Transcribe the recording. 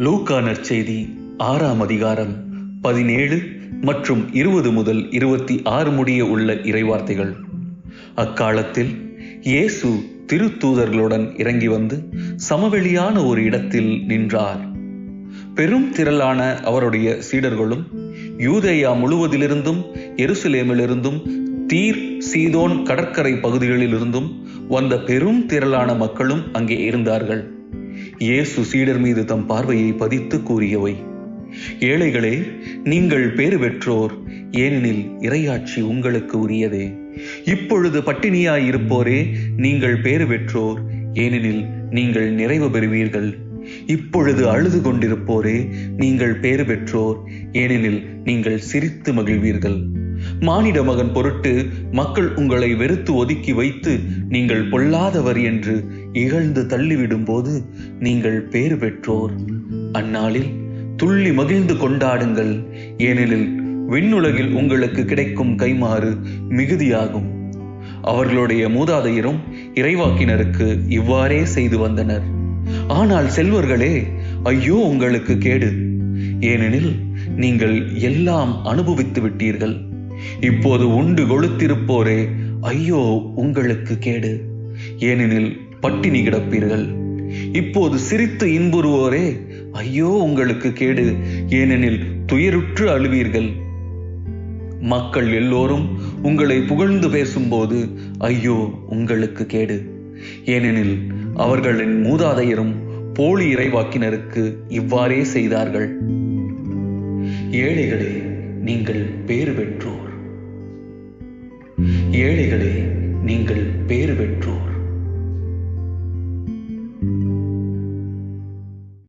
லூக்கானர் செய்தி ஆறாம் அதிகாரம் பதினேழு மற்றும் இருபது முதல் இருபத்தி ஆறு முடிய உள்ள இறைவார்த்தைகள். அக்காலத்தில் இயேசு திருத்தூதர்களுடன் இறங்கி வந்து சமவெளியான ஒரு இடத்தில் நின்றார். பெரும் திரளான அவருடைய சீடர்களும் யூதேயா முழுவதிலிருந்தும் எருசலேமிலிருந்தும் தீர் சீதோன் கடற்கரை பகுதிகளிலிருந்தும் வந்த பெரும் திரளான மக்களும் அங்கே இருந்தார்கள். இயேசு சீடர் மீது தம் பார்வையை பதித்து கூறியவை. ஏழைகளே நீங்கள் பேறு பெற்றோர் ஏனெனில் இறையாட்சி உங்களுக்கு உரியதே. இப்பொழுது பட்டினியாய் இருப்போரே நீங்கள் பேறு பெற்றோர் ஏனெனில் நீங்கள் நிறைவு பெறுவீர்கள். இப்பொழுது அழுது கொண்டிருப்போரே நீங்கள் பேறு பெற்றோர் ஏனெனில் நீங்கள் சிரித்து மகிழ்வீர்கள். மானிட மகன் பொருட்டு மக்கள் உங்களை வெறுத்து ஒதுக்கி வைத்து நீங்கள் பொல்லாதவர் என்று இகழ்ந்து தள்ளிவிடும் போது நீங்கள் பேறு பெற்றோர். அந்நாளில் துள்ளி மகிழ்ந்து கொண்டாடுங்கள். ஏனெனில் விண்ணுலகில் உங்களுக்கு கிடைக்கும் கைமாறு மிகுதியாகும். அவர்களுடைய மூதாதையரும் இறைவாக்கினருக்கு இவ்வாறே செய்து வந்தனர். ஆனால் செல்வர்களே ஐயோ உங்களுக்கு கேடு. ஏனெனில் நீங்கள் எல்லாம் அனுபவித்து விட்டீர்கள். இப்போது உண்டு கொளுத்திருப்போரே ஐயோ உங்களுக்கு கேடு. ஏனெனில் பட்டினி கிடப்பீர்கள். இப்போது சிரித்து இன்புறுவோரே. ஐயோ உங்களுக்கு கேடு. ஏனெனில் துயருற்று அழுவீர்கள். மக்கள் எல்லோரும் உங்களை புகழ்ந்து பேசும்போது ஐயோ உங்களுக்கு கேடு. ஏனெனில் அவர்களின் மூதாதையரும் போலி இறைவாக்கினருக்கு இவ்வாறே செய்தார்கள். ஏழைகளே நீங்கள் பேறு பெற்றோர். ஏழைகளே நீங்கள் பேறு பெற்றோர்.